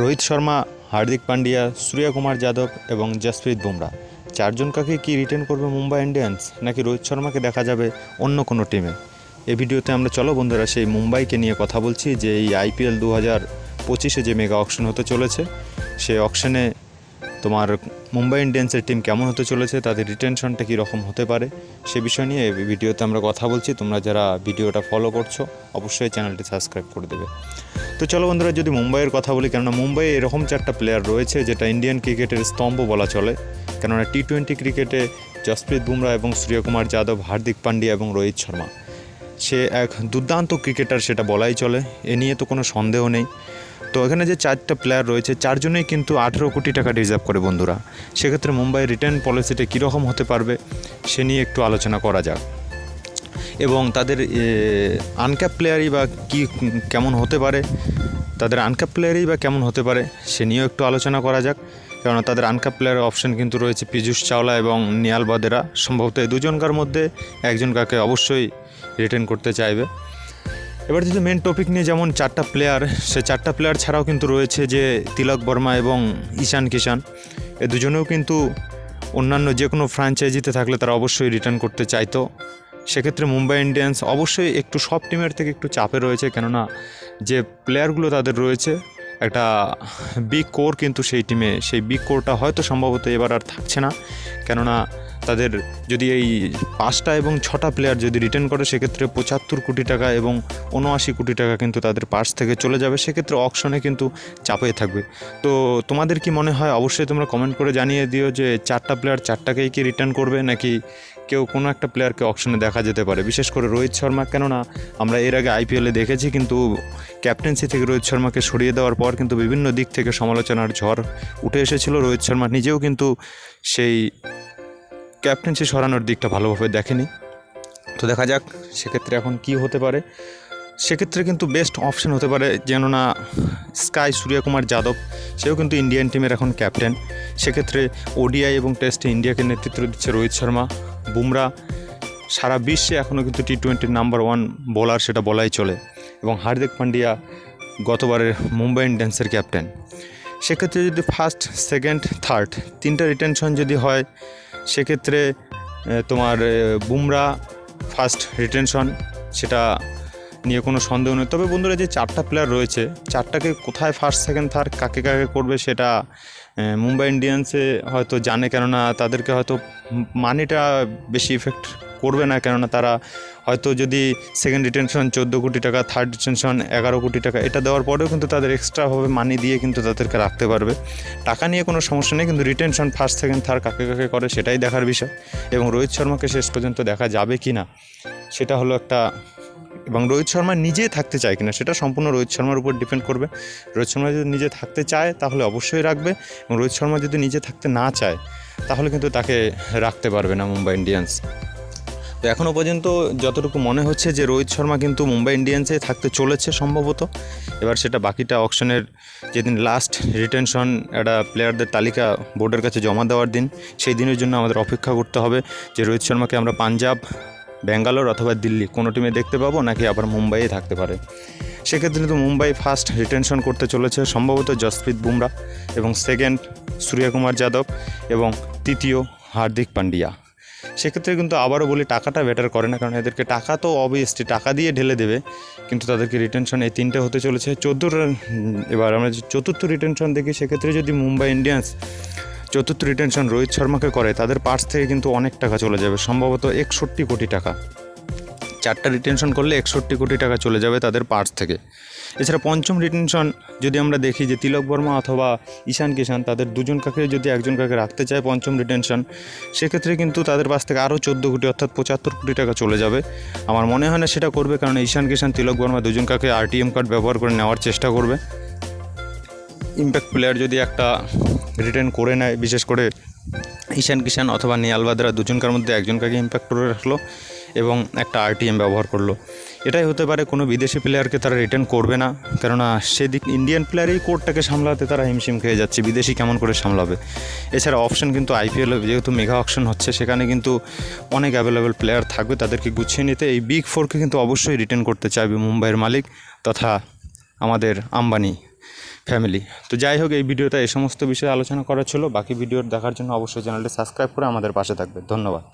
রোহিত শর্মা, হার্দিক পান্ডিয়া সূর্যকুমার যাদব এবং জসপ্রীত বুমরা। চারজন কাকে কি রিটেন করবে মুম্বাই ইন্ডিয়ান্স, নাকি রোহিত শর্মাকে দেখা যাবে অন্য কোনো টিমে এ ভিডিওতে আমরা, চলো বন্ধুরা, সেই মুম্বাইকে নিয়ে কথা বলছি, যে এই আইপিএল দু হাজার পঁচিশে যে মেগা অকশন হতে চলেছে সেই অকশনে তোমার মুম্বাই ইন্ডিয়ান্সের টিম কেমন হতে চলেছে, তাদের রিটেনশনটা কীরকম হতে পারে, সে বিষয় নিয়ে ভিডিওতে আমরা কথা বলছি। তোমরা যারা ভিডিওটা ফলো করছ, অবশ্যই চ্যানেলটি সাবস্ক্রাইব করে দেবে। তো চলো বন্ধুরা, যদি মুম্বাইয়ের কথা বলি, কেননা মুম্বাইয়ে এরকম চারটা প্লেয়ার রয়েছে, যেটা ইন্ডিয়ান ক্রিকেটের স্তম্ভ বলা চলে, কেননা টি টোয়েন্টি ক্রিকেটে জসপ্রীত বুমরা এবং সূর্যকুমার যাদব হার্দিক পান্ডিয়া এবং রোহিত শর্মা, সে এক দুর্দান্ত ক্রিকেটার সেটা বলাই চলে, এ নিয়ে তো কোনো সন্দেহ নেই। তো এখানে যে চারটা প্লেয়ার রয়েছে, চারজনেই কিন্তু আঠেরো কোটি টাকা রিজার্ভ করে বন্ধুরা। সেক্ষেত্রে মুম্বাই রিটার্ন পলিসিটা কীরকম হতে পারবে, সে নিয়ে একটু আলোচনা করা যাক। এবং তাদের আনক্যাপ প্লেয়ারই বা কী, কেমন হতে পারে, তাদের আনক্যাপ প্লেয়ারই বা কেমন হতে পারে, সে নিয়েও একটু আলোচনা করা যাক। কেননা তাদের আনক্যাপ প্লেয়ারের অপশন কিন্তু রয়েছে পীযূষ চাওলা এবং নিয়াল বাদেরা। সম্ভবত এই দুজনকার মধ্যে একজন কাকে অবশ্যই রিটার্ন করতে চাইবে। এবার যদি মেন টপিক নিয়ে যেমন চারটা প্লেয়ার সে চারটা প্লেয়ার ছাড়াও কিন্তু রয়েছে যে তিলক বর্মা এবং ঈশান কিষান এ দুজনেও কিন্তু অন্যান্য যে কোনো ফ্র্যাঞ্চাইজিতে থাকলে তারা অবশ্যই রিটার্ন করতে চাইতো। সেক্ষেত্রে মুম্বাই ইন্ডিয়ান্স অবশ্যই একটু সব টিমের থেকে একটু চাপে রয়েছে, কেননা যে প্লেয়ারগুলো তাদের রয়েছে, একটা বিগ কোর কিন্তু সেই টিমে সেই বিগ কোরটা হয়তো সম্ভবত এবার আর থাকছে না। কেননা তাদের যদি এই পাঁচটা এবং ছটা প্লেয়ার যদি রিটার্ন করে, সেক্ষেত্রে পঁচাত্তর কোটি টাকা এবং উনআশি কোটি টাকা কিন্তু তাদের পার্স থেকে চলে যাবে। সেক্ষেত্রে অকশনে কিন্তু চাপে থাকবে। তো তোমাদের কি মনে হয়? অবশ্যই তোমরা কমেন্ট করে জানিয়ে দিও যে চারটা প্লেয়ার চারটাকেই কি রিটার্ন করবে, নাকি কেউ কোনো একটা প্লেয়ারকে অকশনে দেখা যেতে পারে? বিশেষ করে রোহিত শর্মা, কেননা আমরা এর আগে আইপিএলে দেখেছি, কিন্তু ক্যাপ্টেন্সি থেকে রোহিত শর্মাকে সরিয়ে দেওয়ার পর কিন্তু বিভিন্ন দিক থেকে সমালোচনার ঝড় উঠে এসেছিল। রোহিত শর্মা নিজেও কিন্তু সেই ক্যাপ্টেন্সি সরানোর দিকটা ভালোভাবে দেখেনি। তো দেখা যাক সেক্ষেত্রে এখন কি হতে পারে। সেক্ষেত্রে কিন্তু বেস্ট অপশন হতে পারে যেন না স্কাই সূর্যকুমার যাদব, সেও কিন্তু ইন্ডিয়ান টিমের এখন ক্যাপ্টেন সেক্ষেত্রে ওডিআই এবং টেস্টে ইন্ডিয়াকে নেতৃত্ব দিচ্ছে রোহিত শর্মা, বুমরা। সারা বিশ্বে এখনও কিন্তু টি টোয়েন্টির নাম্বার ওয়ান বোলার সেটা বলাই চলে এবং হার্দিক পান্ডিয়া গতবারের মুম্বাই ইন্ডিয়ান্সের ক্যাপ্টেন সেক্ষেত্রে যদি ফার্স্ট সেকেন্ড থার্ড তিনটা রিটেনশন যদি হয় সেক্ষেত্রে তোমার বুমরা ফার্স্ট রিটেনশন সেটা নিয়ে কোনো সন্দেহ নেই। তবে বন্ধুরা যে চারটা প্লেয়ার রয়েছে, চারটাকে কোথায় ফার্স্ট সেকেন্ড থার্ড কাকে কাকে করবে সেটা মুম্বাই ইন্ডিয়ান্সে হয়তো জানে, কেননা তাদেরকে হয়তো মানিটা বেশি ইফেক্ট করবে না, কেননা তারা হয়তো যদি সেকেন্ড রিটেনশন চোদ্দ কোটি টাকা থার্ড রিটেনশন এগারো কোটি টাকা, এটা দেওয়ার পরেও কিন্তু তাদের এক্সট্রাভাবে মানি দিয়ে কিন্তু তাদেরকে রাখতে পারবে। টাকা নিয়ে কোনো সমস্যা নেই, কিন্তু রিটেনশন ফার্স্ট সেকেন্ড থার্ড কাকে কাকে করে সেটাই দেখার বিষয়। এবং রোহিত শর্মাকে শেষ পর্যন্ত দেখা যাবে কি না, সেটা হলো একটা, এবং রোহিত শর্মা নিজে থাকতে চায় কিনা, সেটা সম্পূর্ণ রোহিত শর্মার উপর ডিপেন্ড করবে। রোহিত শর্মা যদি নিজে থাকতে চায়, তাহলে অবশ্যই রাখবে, এবং রোহিত শর্মা যদি নিজে থাকতে না চায়, তাহলে কিন্তু তাকে রাখতে পারবে না মুম্বাই ইন্ডিয়ান্স। তো এখনও পর্যন্ত যতটুকু মনে হচ্ছে যে রোহিত শর্মা কিন্তু মুম্বাই ইন্ডিয়ান্সে থাকতে চলেছে সম্ভবত। এবার সেটা বাকিটা অকশনের যেদিন লাস্ট রিটেনশন একটা প্লেয়ারদের তালিকা বোর্ডের কাছে জমা দেওয়ার দিন, সেই দিনের জন্য আমাদের অপেক্ষা করতে হবে যে রোহিত শর্মাকে আমরা পাঞ্জাব, ব্যাঙ্গালোর অথবা দিল্লি কোনো টিমে দেখতে পাবো নাকি আবার মুম্বাইয়ে থাকতে পারে। সেক্ষেত্রে কিন্তু মুম্বাই ফার্স্ট রিটেনশন করতে চলেছে সম্ভবত জসপ্রীত বুমরা এবং সেকেন্ড সূর্যকুমার যাদব এবং তৃতীয় হার্দিক পান্ডিয়া। সেক্ষেত্রে কিন্তু আবারও বলি, টাকাটা বেটার করে না। কারণ এদেরকে টাকা তো অবভিয়াসলি টাকা দিয়ে ঢেলে দেবে, কিন্তু তাদেরকে রিটেনশন এই তিনটে হতে চলেছে। চোদ্দ এবার আমরা চতুর্থ রিটেনশন দেখি, সেক্ষেত্রে যদি মুম্বাই ইন্ডিয়ান্স চতুর্থ রিটেনশন রোহিত শর্মাকে করে, তাদের পার্স থেকে কিন্তু অনেক টাকা চলে যাবে, সম্ভবত একষট্টি কোটি টাকা। চারটা রিটেনশন করলে একষট্টি কোটি টাকা চলে যাবে তাদের পার্স থেকে। এছাড়া পঞ্চম রিটেনশন যদি আমরা দেখি যে তিলক বর্মা অথবা ঈশান কিষান, তাদের দুজন কাকে যদি একজন কাকে রাখতে চায় পঞ্চম রিটেনশন সেক্ষেত্রে কিন্তু তাদের পাশ থেকে আরও চোদ্দ কোটি অর্থাৎ পঁচাত্তর কোটি টাকা চলে যাবে। আমার মনে হয় না সেটা করবে, কারণ ঈশান কিষান, তিলক বর্মা দুজন কাকে আরটিএম কার্ড ব্যবহার করে নেওয়ার চেষ্টা করবে। ইম্প্যাক্ট প্লেয়ার যদি একটা রিটার্ন করে নেয়, বিশেষ করে ঈশান কিষান অথবা নিয়াল বাদরা দুজনকার মধ্যে একজনকে ইম্প্যাক্ট করে রাখল এবং একটা আরটিএম ব্যবহার করল। এটাই হতে পারে কোনো বিদেশি প্লেয়ারকে তারা রিটার্ন করবে না, কেননা সেদিক ইন্ডিয়ান প্লেয়ারই কোর্টটাকে সামলাতে তারা হিমশিম খেয়ে যাচ্ছে, বিদেশি কেমন করে সামলাবে? এছাড়া অপশন কিন্তু আইপিএল যেহেতু মেগা অপশন হচ্ছে, সেখানে কিন্তু অনেক অ্যাভেলেবেল প্লেয়ার থাকবে, তাদেরকে গুছিয়ে নিতে এই বিগ ফোরকে কিন্তু অবশ্যই রিটার্ন করতে চাইবে মুম্বাইয়ের মালিক তথা আমাদের আম্বানি ফ্যামিলি তো যাই হোক, এই ভিডিওটা এই সমস্ত বিষয়ে আলোচনা করা ছিল, বাকি ভিডিও দেখার জন্য অবশ্যই চ্যানেলটি সাবস্ক্রাইব করে আমাদের পাশে থাকবে। ধন্যবাদ।